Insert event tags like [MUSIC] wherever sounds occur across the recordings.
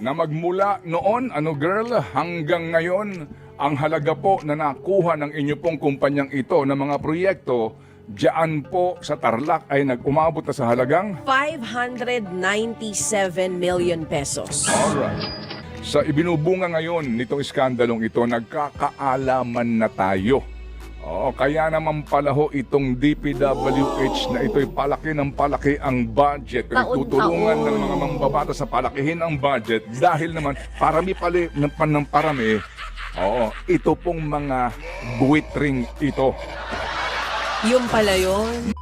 na magmula noon, ano girl, hanggang ngayon, ang halaga po na nakuha ng inyo pong kumpanyang ito ng mga proyekto, diyan po sa Tarlac ay nag-umabot na sa halagang 597 million pesos. Alright. Sa ibinubunga ngayon nitong iskandalong ito, nagkakaalaman na tayo. Oo, kaya naman pala ho itong DPWH na ito'y palaki ng palaki ang budget. Tutulungan ng mga mambabata sa palakihin ang budget dahil naman parami pali ng pan ng parami. Oo, ito pong mga buwitring ito. Yung pala yun.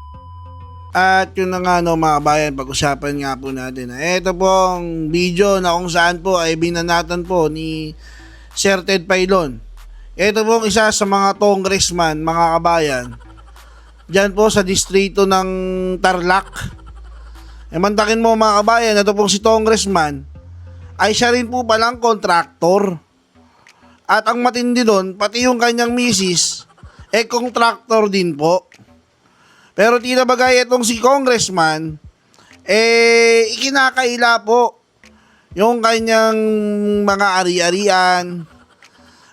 At yun na nga no mga bayan, pag-usapan nga po natin. Ito pong video na kung saan po ay binanatan po ni Sir Ted Pailon. Ito pong isa sa mga congressman, mga kabayan. Diyan po sa distrito ng Tarlac. E mantakin mo mga kabayan, ito pong si congressman ay siya rin po palang kontraktor. At ang matindi doon, pati yung kanyang misis, eh kontraktor din po. Pero tila bagay itong si congressman, eh, ikinakaila po yung kanyang mga ari-arian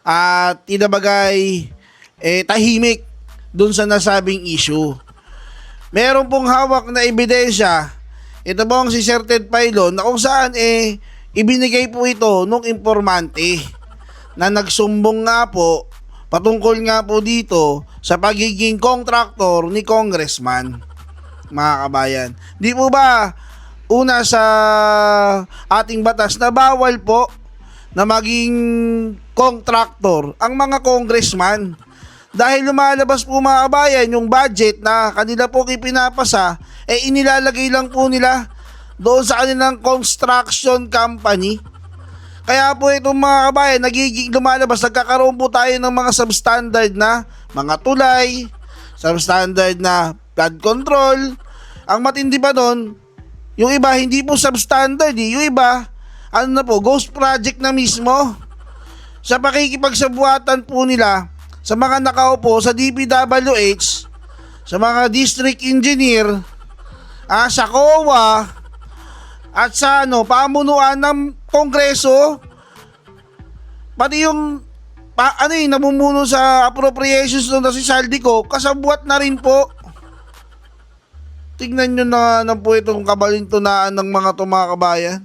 at tila bagay eh, tahimik dun sa nasabing issue. Meron pong hawak na ebidensya, ito pong si Sir Ted Pailon, na kung saan eh, ibinigay po ito nung informante na nagsumbong nga po patungkol nga po dito sa pagiging contractor ni congressman mga kabayan. Di po ba una sa ating batas na bawal po na maging contractor ang mga congressman dahil lumalabas po mga kabayan yung budget na kanila po ipinapasa eh inilalagay lang po nila doon sa kanilang construction company kaya po itong mga kabayan, nagiging lumalabas, nagkakaroon po tayo ng mga substandard na mga tulay, substandard na flood control. Ang matindi pa doon, yung iba hindi po substandard eh. Yung iba, ano na po, ghost project na mismo. Sa pakikipagsabuatan po nila sa mga nakaupo sa DPWH, sa mga district engineer, ah, sa COA, at sa ano, pamunuan ng kongreso, pati yung pa, ano yung namumuno sa appropriations doon na si Saldico, kasabwat na rin po. Tignan nyo na na po itong kabalintunaan ng mga kabayan.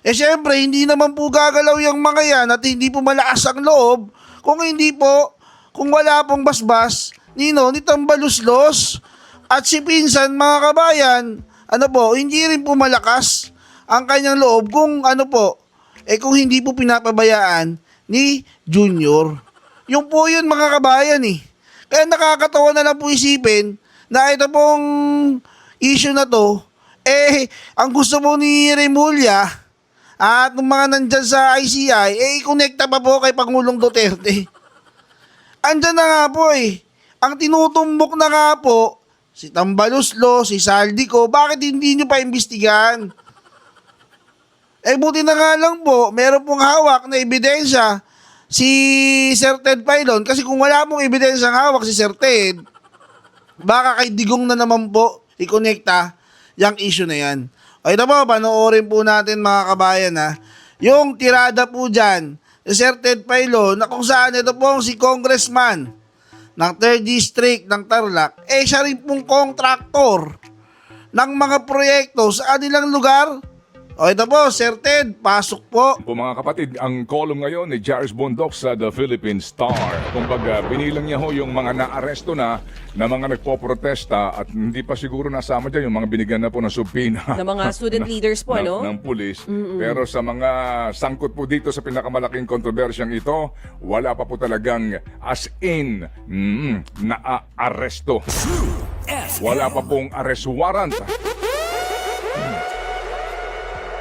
Eh syempre, hindi naman po gagalaw yung mga yan at hindi po malakas ang loob kung hindi po, kung wala pong basbas, nino, ni Tambaluslos at si Pinsan mga kabayan, ano po, hindi rin po malakas ang kanyang loob kung ano po, eh kung hindi po pinapabayaan ni Junior. Yung po yun mga kabayan eh. Kaya nakakatawa na lang po isipin na ito pong issue na to, eh, ang gusto po ni Remulla at ng mga nandyan sa ICI, eh, i-connecta pa po kay Pangulong Duterte. [LAUGHS] Andyan na nga po eh. Ang tinutumbok na nga po, si Tambaluslo, si Saldico, bakit hindi nyo pa imbestigahan? Eh buti na nga lang po, meron pong hawak na ebidensya si Sir Ted Pailon. Kasi kung wala pong ebidensya hawak si Sir Ted, baka kay Digong na naman po i-connecta yung issue na yan. O ito po, panoorin po natin mga kabayan ha. Yung tirada po dyan, si Sir Ted Pailon, na kung saan ito pong si Congressman ng 3rd District ng Tarlac, eh siya rin pong contractor ng mga proyekto sa kanilang lugar. O ito po, Sir Ted, pasok po. Po mga kapatid, ang column ngayon ni Jairus Bondok sa The Philippine Star. Kumbaga, binilang niya ho yung mga naaresto na na mga nagpoprotesta at hindi pa siguro nasama dyan yung mga binigyan na po ng subpina. Ng mga [LAUGHS] student leaders po, ng, no? ng pulis. Pero sa mga sangkot po dito sa pinakamalaking kontrobersyang ito, wala pa po talagang as in mm, na-aresto. Wala pa pong arrest warrant.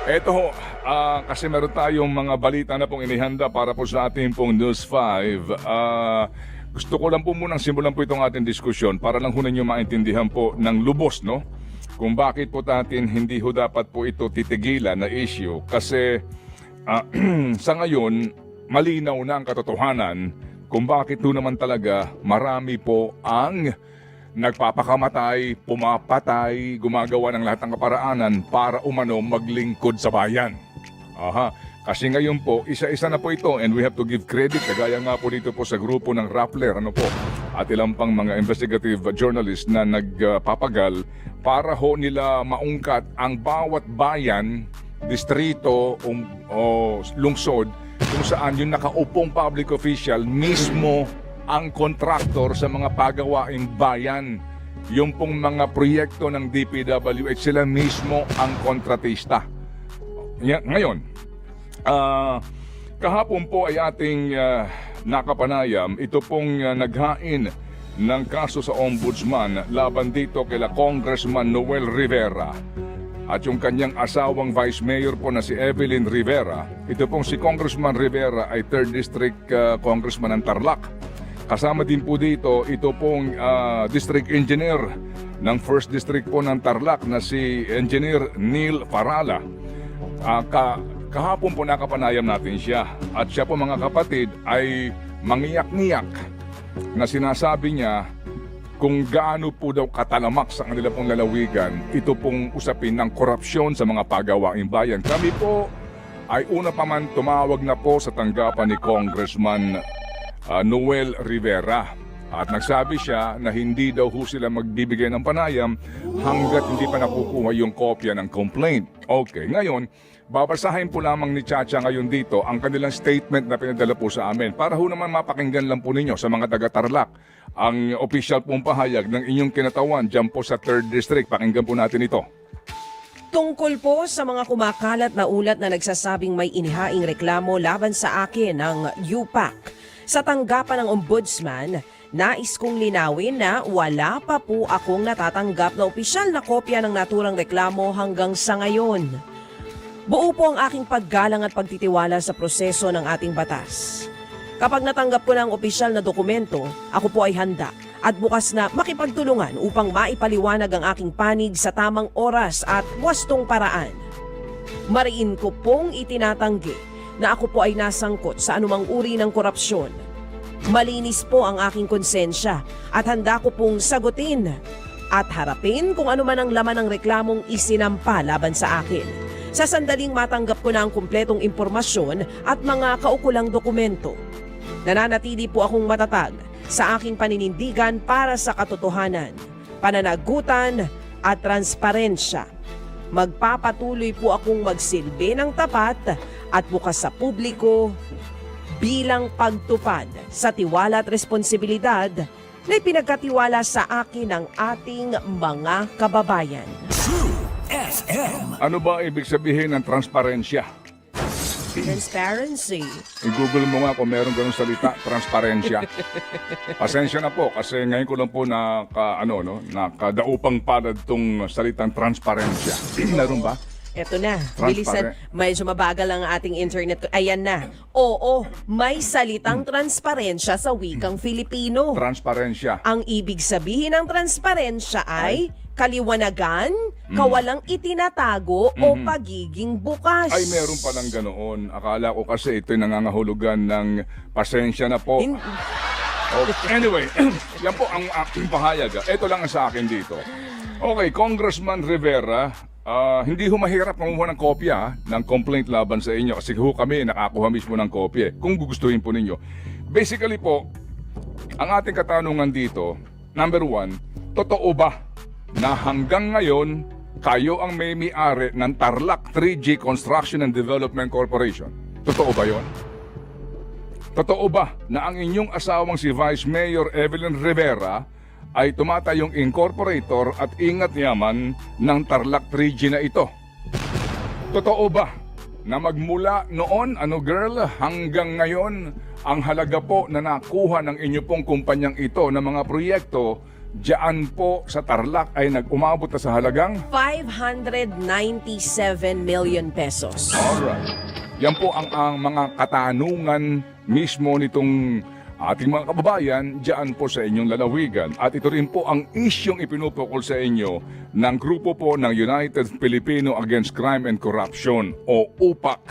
Eto ho, ah, kasi meron tayong mga balita na pong inihanda para po sa ating pong News 5. Ah, gusto ko lang po munang simulan po itong ating diskusyon para lang ho ninyo maintindihan po ng lubos, no? Kung bakit po natin hindi ho dapat po ito titigilan na issue. Kasi ah, [CLEARS THROAT] sa ngayon, malinaw na ang katotohanan kung bakit ho naman talaga marami po ang nagpapakamatay, pumapatay, gumagawa ng lahat ng kaparaanan para umano maglingkod sa bayan. Aha. Kasi ngayon po, isa-isa na po ito and we have to give credit. Kagaya nga po dito po sa grupo ng Rappler, ano po, at ilang pang mga investigative journalists na nagpapagal para ho nila maungkat ang bawat bayan, distrito um, o lungsod kung saan yung nakaupong public official mismo ang kontraktor sa mga pagawaing bayan. Yung pong mga proyekto ng DPWH, sila mismo ang kontratista. Ngayon, ah, kahapon po ay ating ah, nakapanayam, ito pong ah, naghain ng kaso sa ombudsman laban dito kila Congressman Noel Rivera at yung kanyang asawang Vice Mayor po na si Evelyn Rivera. Ito pong si Congressman Rivera ay 3rd District ah, Congressman ng Tarlac. Kasama din po dito ito pong ah, District Engineer ng 1st District po ng Tarlac na si Engineer Neil Farala. Ah, ka, kahapon po nakapanayam natin siya at siya po mga kapatid ay mangiyak-ngiyak na sinasabi niya kung gaano po daw katalamak sa kanila pong lalawigan ito pong usapin ng korupsyon sa mga pagawaing bayan. Kami po ay una pa man tumawag na po sa tanggapan ni Congressman ah, Noel Rivera. At nagsabi siya na hindi daw ho sila magbibigay ng panayam hanggat hindi pa nakukuha yung kopya ng complaint. Okay, ngayon, babasahin po lamang ni Chacha ngayon dito ang kanilang statement na pinadala po sa amin para ho naman mapakinggan lang po ninyo sa mga taga-Tarlac ang official pong pahayag ng inyong kinatawan dyan po sa 3rd District. Pakinggan po natin ito. Tungkol po sa mga kumakalat na ulat na nagsasabing may inihaing reklamo laban sa akin ng UPAC. Sa tanggapan ng ombudsman, nais kong linawin na wala pa po akong natatanggap na opisyal na kopya ng naturang reklamo hanggang sa ngayon. Buo po ang aking paggalang at pagtitiwala sa proseso ng ating batas. Kapag natanggap ko ng opisyal na dokumento, ako po ay handa at bukas na makipagtulungan upang maipaliwanag ang aking panig sa tamang oras at wastong paraan. Mariin ko pong itinatanggi na ako po ay nasangkot sa anumang uri ng korupsyon. Malinis po ang aking konsensya at handa ko pong sagutin at harapin kung ano man ang laman ng reklamong isinampa laban sa akin. Sa sandaling matanggap ko na ang kumpletong impormasyon at mga kaukulang dokumento. Nananatili po akong matatag sa aking paninindigan para sa katotohanan, pananagutan at transparensya. Magpapatuloy po akong magsilbi ng tapat at bukas sa publiko bilang pagtupad sa tiwala at responsibilidad na ipinagkatiwala sa akin ng ating mga kababayan. Ano ba ibig sabihin ng transparensya? Transparency. I-google mo nga kung meron ganung salita, transparensya. [LAUGHS] Pasensya na po kasi ngayon ko lang po naka, ano, no, nakadaupang palad tong salitang transparensya. meron ba? Eto na, bilisan. Medyo mabagal ang ating internet. Ayan na. Oo, may salitang transparensya sa wikang Filipino. Transparensya. Ang ibig sabihin ng transparensya ay kaliwanagan, Mm. kawalang itinatago o pagiging bukas. Mm-hmm. Ay, meron pa ng ganoon. Akala ko kasi ito'y nangangahulugan ng pasensya na po. Hin- Okay. Anyway, [CLEARS THROAT] yan po ang aking pahayag. Ito lang ang sa akin dito. Okay, Congressman Rivera, ah, hindi ho mahirap kumuha ng kopya ah, ng complaint laban sa inyo kasi ho kami nakakuha mismo ng kopya eh, kung gugustuhin po ninyo. Basically po, ang ating katanungan dito, number one, totoo ba na hanggang ngayon kayo ang may may-ari ng Tarlac 3G Construction and Development Corporation? Totoo ba yon? Totoo ba na ang inyong asawang si Vice Mayor Evelyn Rivera ay tumatayong incorporator at ingat yaman ng Tarlac 3G na ito? Totoo ba na magmula noon, ano girl, hanggang ngayon, ang halaga po na nakuha ng inyo pong kumpanyang ito ng mga proyekto, diyan po sa Tarlac ay nag-umabot na sa halagang 597 million pesos. Alright. Yan po ang, ang mga katanungan mismo nitong ating mga kababayan dyan po sa inyong lalawigan. At ito rin po ang isyong ipinupukol sa inyo ng grupo po ng United Filipino Against Crime and Corruption o UPAC.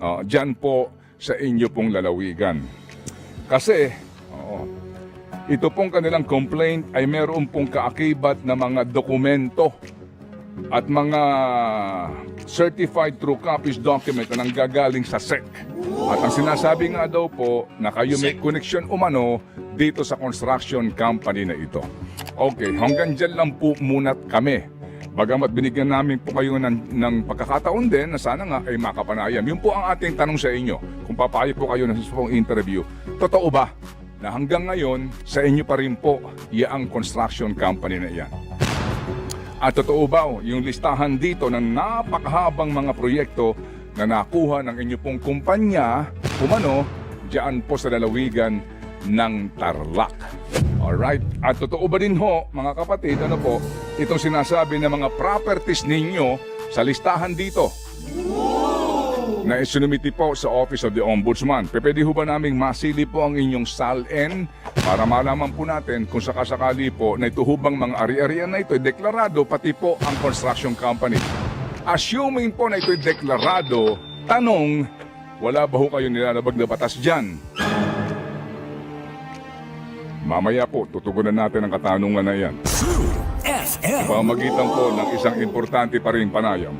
Uh, dyan po sa inyo pong lalawigan. Kasi, oo, ito pong kanilang complaint ay meron pong kaakibat na mga dokumento at mga certified true copies document na nanggagaling sa SEC. At ang sinasabi nga daw po na kayo may connection umano dito sa construction company na ito. Okay, hanggang dyan lang po muna kami. Bagamat binigyan namin po kayo ng, ng pagkakataon din na sana nga ay makapanayam. Yun po ang ating tanong sa inyo. Kung papayag po kayo ng pong interview, totoo ba na hanggang ngayon sa inyo pa rin po yaang construction company na iyan? At totoo ba oh, yung listahan dito ng napakahabang mga proyekto na nakuha ng inyo pong kumpanya, kumano, diyan po sa lalawigan ng Tarlac. Alright. At totoo ba din ho, mga kapatid, ano po, itong sinasabi ng mga properties ninyo sa listahan dito na isinumiti po sa Office of the Ombudsman. Pwede ho ba naming masili po ang inyong SALN para malaman po natin kung sakasakali po na ito hubang mga ari-arian na ito deklarado pati po ang construction company. Assuming po na ito ay deklarado, tanong, wala ba ho kayo nilalabag na batas dyan? Mamaya po, tutugunan natin ang katanungan na yan. Pamagitan po ng isang importante pa rin panayam.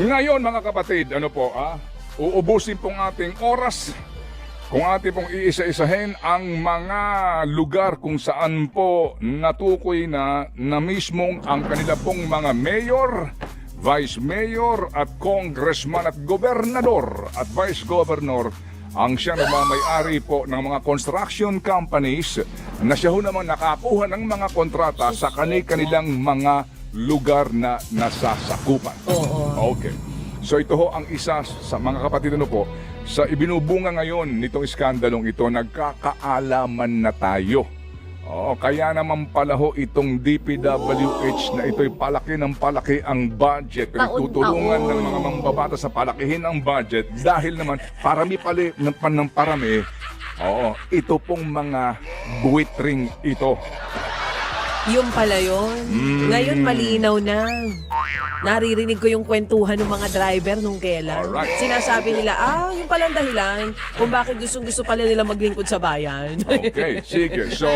Ngayon mga kapatid, ano po ah, uubusin pong ating oras kung ating pong iisa-isahin ang mga lugar kung saan po natukoy na na mismong ang kanila pong mga mayor, vice mayor at congressman at gobernador at vice governor ang siya nagmamayari po ng mga construction companies na siya ho naman nakakuha ng mga kontrata sa kani-kanilang mga lugar na nasasakupan. Oo. Okay. So ito ho ang isa sa mga kapatid ano po, sa ibinubunga ngayon nitong iskandalong ito, nagkakaalaman na tayo. Oo, kaya naman pala ho itong DPWH na ito'y palaki ng palaki ang budget. Tutulungan ng mga mambabata sa palakihin ang budget dahil naman parami pali ng, ng parami. Oo, ito pong mga buwitring ito. Yung pala yun. Mm. Ngayon malinaw na. Naririnig ko yung kwentuhan ng mga driver nung kailan. Alright. Sinasabi nila, ah, yung palang dahilan kung bakit gustong gusto pala nila maglingkod sa bayan. [LAUGHS] Okay, sige. So,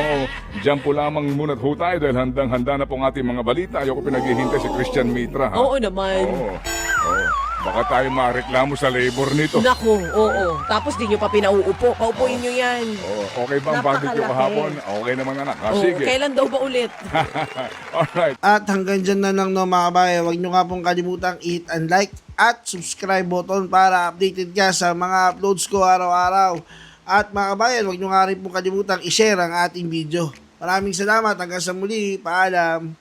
dyan po lamang muna ho tayo dahil handang-handa na po ang ating mga balita. Ayoko pinaghihintay si Christian Mitra. Ha? Oo naman. Oo. Oo. Baka tayo mareklamo sa labor nito. Naku, oo. Tapos di nyo pa pinauupo. Paupuin nyo yan. Oo, okay ba ang barbecue Napakalaki. kahapon? Okay naman anak. Ha, Oo, sige. kailan daw ba ulit? [LAUGHS] Alright. At hanggang dyan na lang no mga kabayan, huwag nyo nga pong kalimutang hit and like at subscribe button para updated ka sa mga uploads ko araw-araw. At mga kabayan, huwag nyo nga rin pong kalimutang i-share ang ating video. Maraming salamat. Hanggang sa muli. Paalam.